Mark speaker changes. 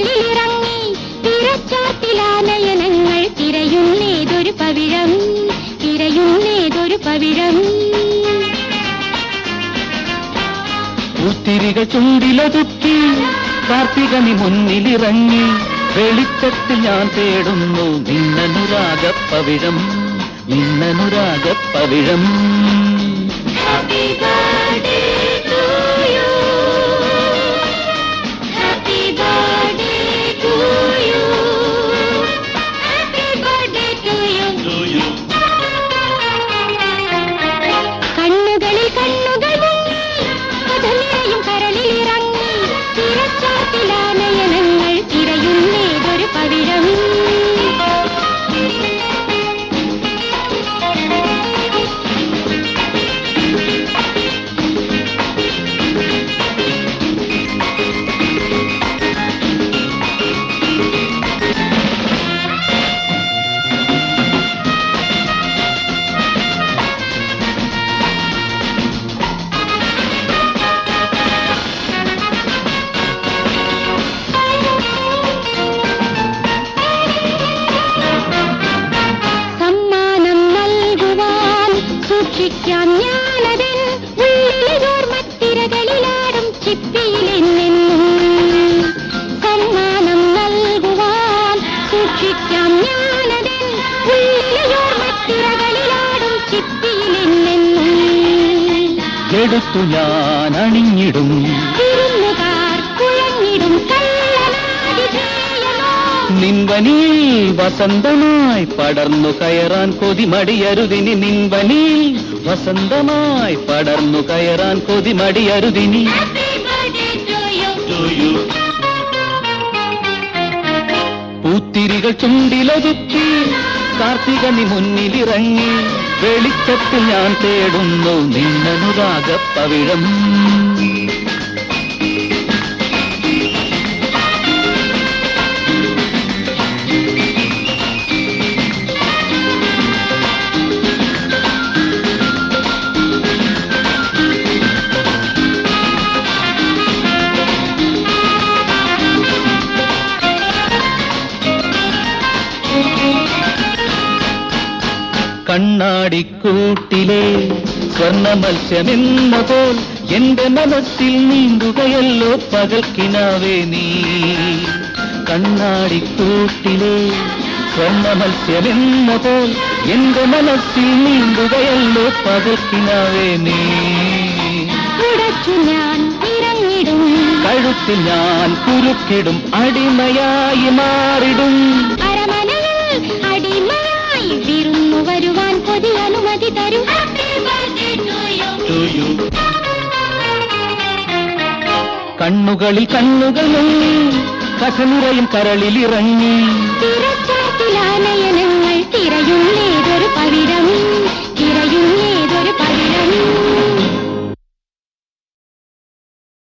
Speaker 1: കടലിലിറങ്ങി തിരച്ചാത്തിലാനയനങ്ങൾ തിരയുന്നേതൊരു പവിഴം തിരയുന്നേതൊരു പവിഴം.
Speaker 2: പൂത്തിരികൾ ചുണ്ടിലൊതുക്കി കാർത്തിക നീ മുന്നിലിറങ്ങി വെളിച്ചത്തിൽ ഞാൻ തേടുന്നു നിന്നനുരാഗപ്പവിഴം നിന്നനുരാഗപ്പവിഴം
Speaker 1: സൂക്ഷിക്കാം ഞാനതിൽ ഉള്ളിലോർമത്തിരകളിലാടും ചിപ്പിയിലെന്നെന്നും.
Speaker 2: എടുത്തു ഞാൻ അണിഞ്ഞിടും.
Speaker 1: വിരുന്നുകാർ കുഴഞ്ഞിടും
Speaker 2: നിൻവനീ വസന്തമായി പടർന്നു കയറാൻ കൊതിമടിയരുതിനി. നിൻവനി വസന്തമായി പടർന്നു കയറാൻ കൊതിമടിയരുതിനി.
Speaker 1: Happy birthday to you.
Speaker 2: പൂത്തിരികൾ ചുണ്ടിലൊതുക്കി കാർത്തികനി മുന്നിലിറങ്ങി വെളിച്ചത്തിൽ ഞാൻ തേടുന്നു നിന്നനുരാഗപ്പവിഴം. കണ്ണാടിക്കൂട്ടിലെ സ്വർണ മത്സ്യമെന്ന പോൽ എന്റെ മനസ്സിൽ നീന്തുകയല്ലോ പകൽക്കിനാവേ നീ. കണ്ണാടിക്കൂട്ടിലെ സ്വർണ മത്സ്യമെന്ന പോൽ എന്റെ മനസ്സിൽ നീന്തുകയല്ലോ പകൽക്കിനാവേ നീ.
Speaker 1: ഞാൻ
Speaker 2: കഴുത്തിൽ ഞാൻ കുരുക്കിടും അടിമയായി മാറിടും. കണ്ണുകളിൽ കണ്ണുകൾ മുങ്ങി കഥനിറയും കരളിലിറങ്ങി
Speaker 1: തിരച്ചാത്തിലാനയനങ്ങൾ തിരയുന്നേ